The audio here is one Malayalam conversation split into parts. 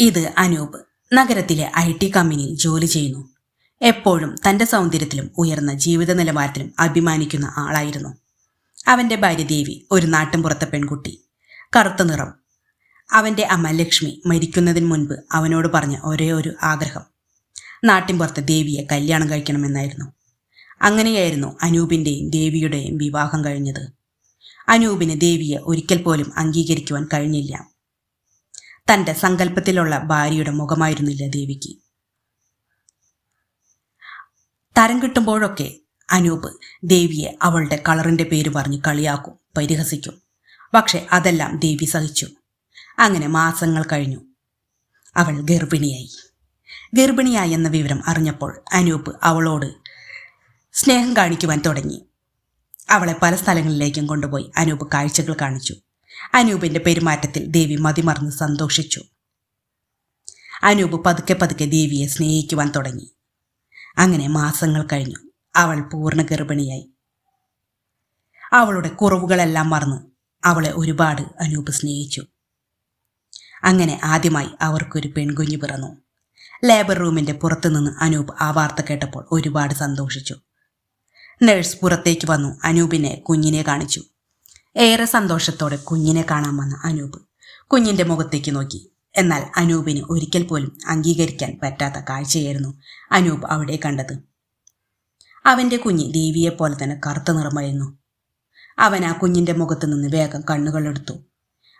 ഇത് അനൂപ് നഗരത്തിലെ ഐ ടി കമ്പനിയിൽ ജോലി ചെയ്യുന്നു. എപ്പോഴും തന്റെ സൗന്ദര്യത്തിലും ഉയർന്ന ജീവിത നിലവാരത്തിലും അഭിമാനിക്കുന്ന ആളായിരുന്നു. അവന്റെ ഭാര്യ ദേവി ഒരു നാട്ടിൻപുറത്തെ പെൺകുട്ടി. കറുത്ത നിറം. അവന്റെ അമ്മ ലക്ഷ്മി മരിക്കുന്നതിന് മുൻപ് അവനോട് പറഞ്ഞ ഒരേ ഒരു ആഗ്രഹം. നാട്ടിൻപുറത്തെ ദേവിയെ കല്യാണം കഴിക്കണമെന്നായിരുന്നു. അങ്ങനെയായിരുന്നു അനൂപിന്റെയും ദേവിയുടെയും വിവാഹം കഴിഞ്ഞത്. അനൂപിന് ദേവിയെ ഒരിക്കൽ പോലും അംഗീകരിക്കുവാൻ കഴിഞ്ഞില്ല. തന്റെ സങ്കല്പത്തിലുള്ള ഭാര്യയുടെ മുഖമായിരുന്നില്ല ദേവിക്ക്. തരം കിട്ടുമ്പോഴൊക്കെ അനൂപ് ദേവിയെ അവളുടെ കളറിന്റെ പേര് പറഞ്ഞ് കളിയാക്കും പരിഹസിക്കും. പക്ഷെ അതെല്ലാം ദേവി സഹിച്ചു. അങ്ങനെ മാസങ്ങൾ കഴിഞ്ഞു. അവൾ ഗർഭിണിയായി. ഗർഭിണിയായി എന്ന വിവരം അറിഞ്ഞപ്പോൾ അനൂപ് അവളോട് സ്നേഹം കാണിക്കുവാൻ തുടങ്ങി. അവളെ പല സ്ഥലങ്ങളിലേക്കും കൊണ്ടുപോയി അനൂപ് കാഴ്ചകൾ കാണിച്ചു. അനൂപിന്റെ പെരുമാറ്റത്തിൽ ദേവി മതിമറന്ന് സന്തോഷിച്ചു. അനൂപ് പതുക്കെ പതുക്കെ ദേവിയെ സ്നേഹിക്കുവാൻ തുടങ്ങി. അങ്ങനെ മാസങ്ങൾ കഴിഞ്ഞു. അവൾ പൂർണ ഗർഭിണിയായി. അവളുടെ കുറവുകളെല്ലാം മറന്ന്. അവളെ ഒരുപാട് അനൂപ് സ്നേഹിച്ചു. അങ്ങനെ ആദ്യമായി അവർക്കൊരു പെൺകുഞ്ഞ് പിറന്നു. ലേബർ റൂമിന്റെ പുറത്തുനിന്ന് അനൂപ് ആ വാർത്ത കേട്ടപ്പോൾ ഒരുപാട് സന്തോഷിച്ചു. നഴ്സ് പുറത്തേക്ക് വന്നു. അനൂപിനെ കുഞ്ഞിനെ കാണിച്ചു. ഏറെ സന്തോഷത്തോടെ കുഞ്ഞിനെ കാണാൻ വന്ന അനൂപ്. കുഞ്ഞിന്റെ മുഖത്തേക്ക് നോക്കി. എന്നാൽ അനൂപിന് ഒരിക്കൽ പോലും അംഗീകരിക്കാൻ പറ്റാത്ത കാഴ്ചയായിരുന്നു അനൂപ് അവിടെ കണ്ടത്. അവന്റെ കുഞ്ഞ് ദേവിയെ പോലെ തന്നെ കറുത്ത നിറമായിരുന്നു. അവൻ ആ കുഞ്ഞിന്റെ മുഖത്ത് നിന്ന് വേഗം കണ്ണുകളെടുത്തു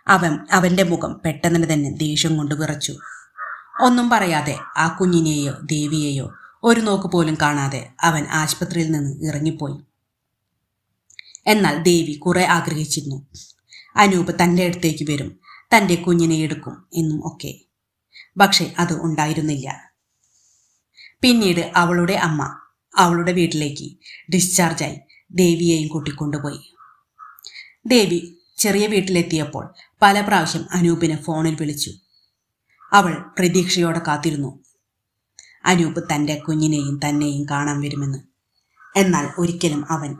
അവൻ അവന്റെ മുഖം പെട്ടെന്ന് തന്നെ ദേഷ്യം കൊണ്ട് വിറച്ചു. ഒന്നും പറയാതെ ആ കുഞ്ഞിനെയോ ദേവിയെയോ ഒരു നോക്ക് പോലും കാണാതെ അവൻ ആശുപത്രിയിൽ നിന്ന് ഇറങ്ങിപ്പോയി. എന്നാൽ ദേവി കുറെ ആഗ്രഹിച്ചിരുന്നു. അനൂപ് തന്റെ അടുത്തേക്ക് വരും. തന്റെ കുഞ്ഞിനെ എടുക്കും എന്നും ഒക്കെ. പക്ഷെ അത് ഉണ്ടായിരുന്നില്ല. പിന്നീട് അവളുടെ അമ്മ അവളുടെ വീട്ടിലേക്ക് ഡിസ്ചാർജായി ദേവിയെയും കൂട്ടിക്കൊണ്ടുപോയി ദേവി ചെറിയ വീട്ടിലെത്തിയപ്പോൾ പല പ്രാവശ്യം അനൂപിനെ ഫോണിൽ വിളിച്ചു. അവൾ പ്രതീക്ഷയോടെ കാത്തിരുന്നു. അനൂപ് തന്റെ കുഞ്ഞിനെയും തന്നെയും കാണാൻ വരുമെന്ന്. എന്നാൽ ഒരിക്കലും അവൻ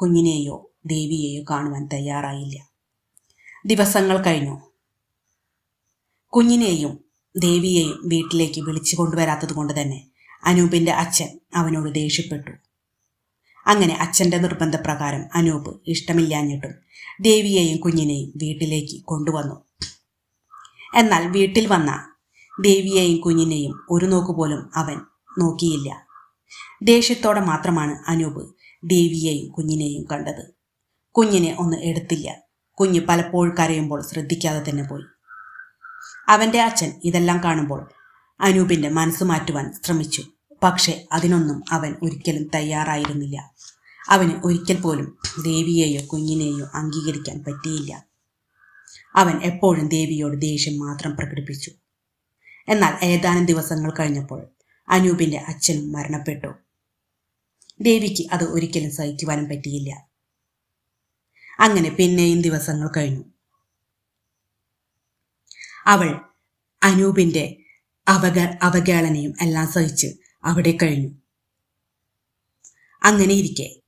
കുഞ്ഞിനെയോ ദേവിയെയോ കാണുവാൻ തയ്യാറായില്ല. ദിവസങ്ങൾ കഴിഞ്ഞു. കുഞ്ഞിനെയും ദേവിയെയും വീട്ടിലേക്ക് വിളിച്ചു കൊണ്ടുവരാത്തത് കൊണ്ട് തന്നെ അനൂപിന്റെ അച്ഛൻ അവനോട് ദേഷ്യപ്പെട്ടു. അങ്ങനെ അച്ഛന്റെ നിർബന്ധപ്രകാരം അനൂപ് ഇഷ്ടമില്ലാഞ്ഞിട്ടും ദേവിയെയും കുഞ്ഞിനെയും വീട്ടിലേക്ക് കൊണ്ടുവന്നു. എന്നാൽ വീട്ടിൽ വന്ന ദേവിയെയും കുഞ്ഞിനെയും ഒരു നോക്കുപോലും അവൻ നോക്കിയില്ല. ദേഷ്യത്തോടെ മാത്രമാണ് അനൂപ് ദേവിയെയും കുഞ്ഞിനെയും കണ്ടത്. കുഞ്ഞിനെ ഒന്ന് എടുത്തില്ല. കുഞ്ഞ് പലപ്പോഴും കരയുമ്പോൾ ശ്രദ്ധിക്കാതെ തന്നെ പോയി. അവന്റെ അച്ഛൻ ഇതെല്ലാം കാണുമ്പോൾ അനൂപിന്റെ മനസ്സ് മാറ്റുവാൻ ശ്രമിച്ചു. പക്ഷേ അതിനൊന്നും അവൻ ഒരിക്കലും തയ്യാറായിരുന്നില്ല. അവന് ഒരിക്കൽ പോലും ദേവിയെയോ കുഞ്ഞിനെയോ അംഗീകരിക്കാൻ പറ്റിയില്ല. അവൻ എപ്പോഴും ദേവിയോട് ദേഷ്യം മാത്രം പ്രകടിപ്പിച്ചു. എന്നാൽ ഏതാനും ദിവസങ്ങൾ കഴിഞ്ഞപ്പോൾ അനൂപിന്റെ അച്ഛനും മരണപ്പെട്ടു. ദേവിക്ക് അത് ഒരിക്കലും സഹിക്കുവാനും പറ്റിയില്ല. അങ്ങനെ പിന്നെയും ദിവസങ്ങൾ കഴിഞ്ഞു. അവൾ അനൂപിന്റെ അവഗ അവഗേളനയും എല്ലാം സഹിച്ച് അവിടെ കഴിഞ്ഞു. അങ്ങനെ ഇരിക്കെ.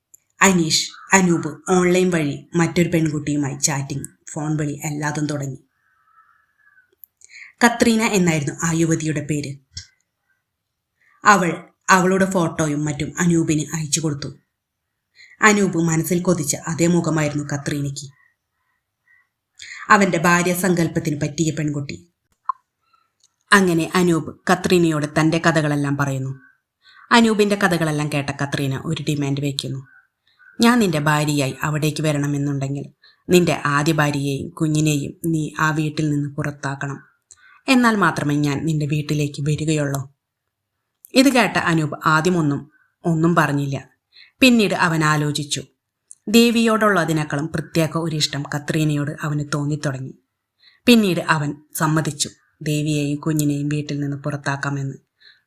അനീഷ് അനൂപ് ഓൺലൈൻ വഴി മറ്റൊരു പെൺകുട്ടിയുമായി ചാറ്റിംഗ് ഫോൺ വഴി എല്ലാതും തുടങ്ങി. കത്രീന എന്നായിരുന്നു ആ യുവതിയുടെ പേര്. അവൾ അവളുടെ ഫോട്ടോയും മറ്റും അനൂപിന് അയച്ചു കൊടുത്തു. അനൂപ് മനസ്സിൽ കൊതിച്ച അതേ മുഖമായിരുന്നു കത്രീനയ്ക്ക്. അവന്റെ ഭാര്യ സങ്കല്പത്തിന് പറ്റിയ പെൺകുട്ടി. അങ്ങനെ അനൂപ് കത്രീനയോട് തന്റെ കഥകളെല്ലാം പറയുന്നു. അനൂപിന്റെ കഥകളെല്ലാം കേട്ട കത്രീന ഒരു ഡിമാൻഡ് വയ്ക്കുന്നു ഞാൻ നിന്റെ ഭാര്യയായി അവിടേക്ക് വരണമെന്നുണ്ടെങ്കിൽ നിന്റെ ആദ്യ ഭാര്യയെയും കുഞ്ഞിനെയും നീ ആ വീട്ടിൽ നിന്ന് പുറത്താക്കണം. എന്നാൽ മാത്രമേ ഞാൻ നിന്റെ വീട്ടിലേക്ക് വരികയുള്ളൂ. ഇത് കേട്ട അനൂപ് ആദ്യമൊന്നും ഒന്നും പറഞ്ഞില്ല. പിന്നീട് അവൻ ആലോചിച്ചു. ദേവിയോടുള്ളതിനേക്കാളും പ്രത്യേക ഒരു ഇഷ്ടം കത്രീനയോട് അവന് തോന്നിത്തുടങ്ങി. പിന്നീട് അവൻ സമ്മതിച്ചു. ദേവിയെയും കുഞ്ഞിനെയും വീട്ടിൽ നിന്ന് പുറത്താക്കാമെന്ന്.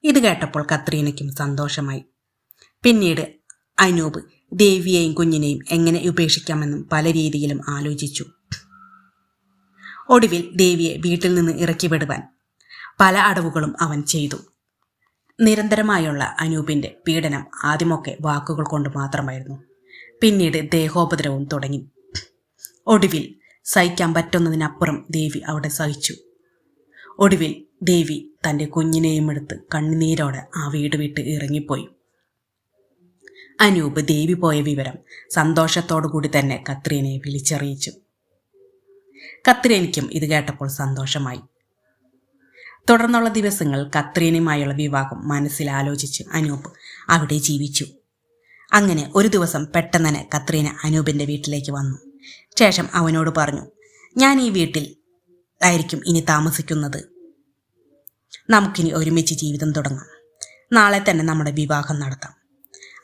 ഇത് കേട്ടപ്പോൾ കത്രീനയ്ക്കും സന്തോഷമായി. പിന്നീട് അനൂപ് ദേവിയെയും കുഞ്ഞിനെയും എങ്ങനെ ഉപേക്ഷിക്കാമെന്നും പല രീതിയിലും ആലോചിച്ചു. ഒടുവിൽ ദേവിയെ വീട്ടിൽ നിന്ന് ഇറക്കിവിടുവാൻ പല അടവുകളും അവൻ ചെയ്തു. നിരന്തരമായുള്ള അനൂപിന്റെ പീഡനം ആദ്യമൊക്കെ വാക്കുകൾ കൊണ്ട് മാത്രമായിരുന്നു. പിന്നീട് ദേഹോപദ്രവം തുടങ്ങി. ഒടുവിൽ സഹിക്കാൻ പറ്റുന്നതിനപ്പുറം ദേവി അവിടെ സഹിച്ചു. ഒടുവിൽ ദേവി തന്റെ കുഞ്ഞിനെയും എടുത്ത് കണ്ണുനീരോടെ ആ വീട് വിട്ട് ഇറങ്ങിപ്പോയി. അനൂപ് ദേവി പോയ വിവരം സന്തോഷത്തോടുകൂടി തന്നെ കത്രീനയെ വിളിച്ചറിയിച്ചു. കത്രീനയ്ക്കും ഇത് കേട്ടപ്പോൾ സന്തോഷമായി. തുടർന്നുള്ള ദിവസങ്ങൾ കത്രീനയുമായുള്ള വിവാഹം മനസ്സിലാലോചിച്ച് അനൂപ് അവിടെ ജീവിച്ചു. അങ്ങനെ ഒരു ദിവസം പെട്ടെന്ന് കത്രീന അനൂപിന്റെ വീട്ടിലേക്ക് വന്നു. ശേഷം അവനോട് പറഞ്ഞു ഞാൻ ഈ വീട്ടിൽ ആയിരിക്കും ഇനി താമസിക്കുന്നത്. നമുക്കിനി ഒരുമിച്ച് ജീവിതം തുടങ്ങാം. നാളെ തന്നെ നമ്മുടെ വിവാഹം നടത്താം.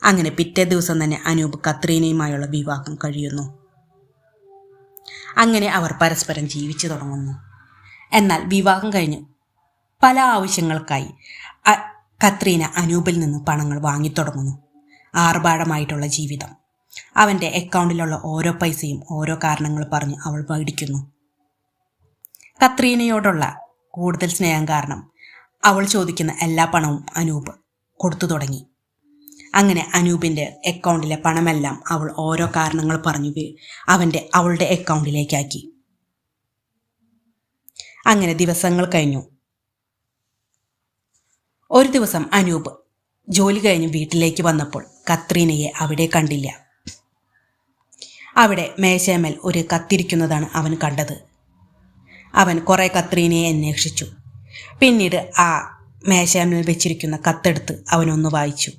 അങ്ങനെ പിറ്റേ ദിവസം തന്നെ അനൂപ് കത്രീനയുമായുള്ള വിവാഹം കഴിയുന്നു. അങ്ങനെ അവർ പരസ്പരം ജീവിച്ചു തുടങ്ങുന്നു. എന്നാൽ വിവാഹം കഴിഞ്ഞ് പല ആവശ്യങ്ങൾക്കായി കത്രീന അനൂപിൽ നിന്ന് പണങ്ങൾ വാങ്ങിത്തുടങ്ങുന്നു ആർഭാടമായിട്ടുള്ള ജീവിതം. അവന്റെ അക്കൗണ്ടിലുള്ള ഓരോ പൈസയും ഓരോ കാരണങ്ങൾ പറഞ്ഞ് അവൾ മേടിക്കുന്നു കത്രീനയോടുള്ള കൂടുതൽ സ്നേഹം കാരണം അവൾ ചോദിക്കുന്ന എല്ലാ പണവും അനൂപ് കൊടുത്തു തുടങ്ങി. അങ്ങനെ അനൂപിന്റെ അക്കൗണ്ടിലെ പണമെല്ലാം അവൾ ഓരോ കാരണങ്ങൾ പറഞ്ഞു അവന്റെ അവളുടെ അക്കൗണ്ടിലേക്കാക്കി. അങ്ങനെ ദിവസങ്ങൾ കഴിഞ്ഞു. ഒരു ദിവസം അനൂപ് ജോലി കഴിഞ്ഞ് വീട്ടിലേക്ക് വന്നപ്പോൾ കത്രീനയെ അവിടെ കണ്ടില്ല. അവിടെ മേശയമേൽ ഒരു കത്തിരിക്കുന്നതാണ് അവൻ കണ്ടത്. അവൻ കുറേ കത്രീനയെ അന്വേഷിച്ചു. പിന്നീട് ആ മേശയമേൽ വെച്ചിരിക്കുന്ന കത്തെടുത്ത് അവനൊന്ന് വായിച്ചു.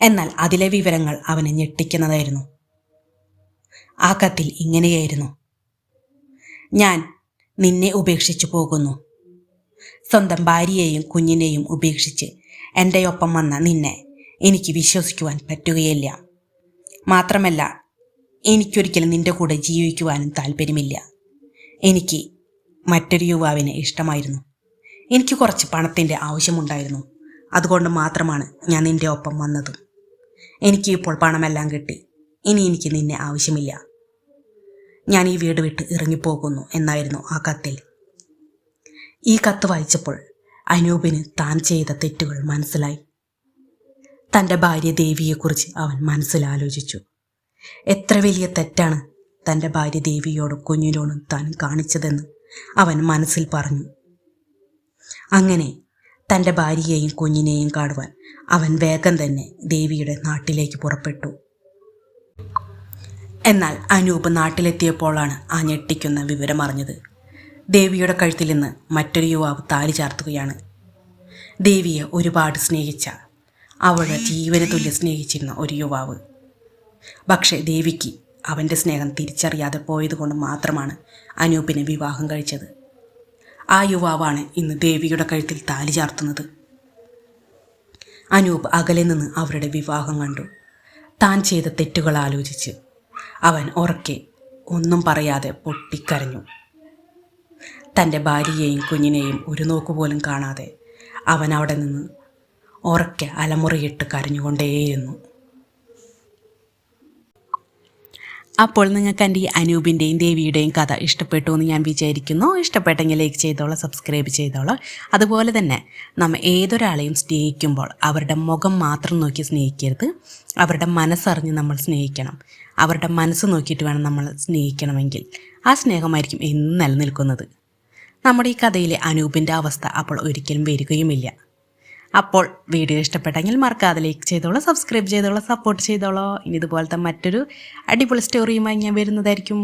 എന്നാൽ അതിലെ വിവരങ്ങൾ അവനെ ഞെട്ടിക്കുന്നതായിരുന്നു. ആ കത്തിൽ ഇങ്ങനെയായിരുന്നു. ഞാൻ നിന്നെ ഉപേക്ഷിച്ചു പോകുന്നു. സ്വന്തം ഭാര്യയെയും കുഞ്ഞിനെയും ഉപേക്ഷിച്ച് എന്റെ ഒപ്പം വന്ന നിന്നെ എനിക്ക് വിശ്വസിക്കുവാൻ പറ്റുകയില്ല. മാത്രമല്ല എനിക്കൊരിക്കലും നിന്റെ കൂടെ ജീവിക്കുവാനും താല്പര്യമില്ല. എനിക്ക് മറ്റൊരു യുവാവിനെ ഇഷ്ടമായിരുന്നു. എനിക്ക് കുറച്ച് പണത്തിന്റെ ആവശ്യമുണ്ടായിരുന്നു. അതുകൊണ്ട് മാത്രമാണ് ഞാൻ നിന്റെ ഒപ്പം വന്നത്. എനിക്ക് ഇപ്പോൾ പണമെല്ലാം കിട്ടി. ഇനി എനിക്ക് നിന്നെ ആവശ്യമില്ല. ഞാൻ ഈ വീട് വിട്ട് ഇറങ്ങിപ്പോകുന്നു എന്നായിരുന്നു ആ കത്തിൽ. ഈ കത്ത് വായിച്ചപ്പോൾ അനൂപിന് താൻ ചെയ്ത തെറ്റുകൾ മനസ്സിലായി. തന്റെ ഭാര്യ ദേവിയെക്കുറിച്ച് അവൻ മനസ്സിലാലോചിച്ചു. എത്ര വലിയ തെറ്റാണ് തന്റെ ഭാര്യ ദേവിയോടും കുഞ്ഞിനോടും താൻ കാണിച്ചതെന്ന് അവൻ മനസ്സിൽ പറഞ്ഞു. അങ്ങനെ തന്റെ ഭാര്യയെയും കുഞ്ഞിനെയും കാണുവാൻ അവൻ വേഗം തന്നെ ദേവിയുടെ നാട്ടിലേക്ക് പുറപ്പെട്ടു. എന്നാൽ അനൂപ് നാട്ടിലെത്തിയപ്പോഴാണ് ആ ഞെട്ടിക്കുന്ന വിവരമറിഞ്ഞത്. ദേവിയുടെ കഴുത്തിൽ നിന്ന് മറ്റൊരു യുവാവ് താലി ചാർത്തുകയാണ്. ദേവിയെ ഒരുപാട് സ്നേഹിച്ച അവളുടെ ജീവന തുല്യം സ്നേഹിച്ചിരുന്ന ഒരു യുവാവ്. പക്ഷേ ദേവിക്ക് അവന്റെ സ്നേഹം തിരിച്ചറിയാതെ പോയതുകൊണ്ട് മാത്രമാണ് അനൂപിനെ വിവാഹം കഴിച്ചത്. ആ യുവാവാണ് ഇന്ന് ദേവിയുടെ കഴുത്തിൽ താലി ചാർത്തുന്നത്. അനൂപ് അകലെ നിന്ന് അവരുടെ വിവാഹം കണ്ടു. താൻ ചെയ്ത തെറ്റുകൾ ആലോചിച്ച് അവൻ ഉറക്കെ ഒന്നും പറയാതെ പൊട്ടിക്കരഞ്ഞു. തന്റെ ഭാര്യയെയും കുഞ്ഞിനെയും ഒരു നോക്കുപോലും കാണാതെ അവൻ അവിടെ നിന്ന് ഉറക്കെ അലമുറയിട്ട് കരഞ്ഞുകൊണ്ടേയിരുന്നു. അപ്പോൾ നിങ്ങൾക്ക് എന്റെ ഈ അനൂപിന്റെയും ദേവിയുടെയും കഥ ഇഷ്ടപ്പെട്ടു എന്ന് ഞാൻ വിചാരിക്കുന്നു. ഇഷ്ടപ്പെട്ടെങ്കിൽ ലൈക്ക് ചെയ്തോളാം സബ്സ്ക്രൈബ് ചെയ്തോളാം. അതുപോലെ തന്നെ നമ്മൾ ഏതൊരാളെയും സ്നേഹിക്കുമ്പോൾ അവരുടെ മുഖം മാത്രം നോക്കി സ്നേഹിക്കരുത്. അവരുടെ മനസ്സറിഞ്ഞ് നമ്മൾ സ്നേഹിക്കണം. അവരുടെ മനസ്സ് നോക്കിയിട്ട് വേണം നമ്മൾ സ്നേഹിക്കണമെങ്കിൽ ആ സ്നേഹമായിരിക്കും എന്നും നിലനിൽക്കുന്നത്. നമ്മുടെ ഈ കഥയിലെ അനൂപിന്റെ അവസ്ഥ അപ്പോൾ ഒരിക്കലും വരികയുമില്ല. അപ്പോൾ വീഡിയോ ഇഷ്ടപ്പെട്ടെങ്കിൽ മറക്കാതെ ലൈക്ക് ചെയ്തോളൂ സബ്സ്ക്രൈബ് ചെയ്തോളൂ സപ്പോർട്ട് ചെയ്തോളൂ. ഇനി ഇതുപോലത്തെ മറ്റൊരു അടിപൊളി സ്റ്റോറിയുമായി ഞാൻ വരുന്നതായിരിക്കും.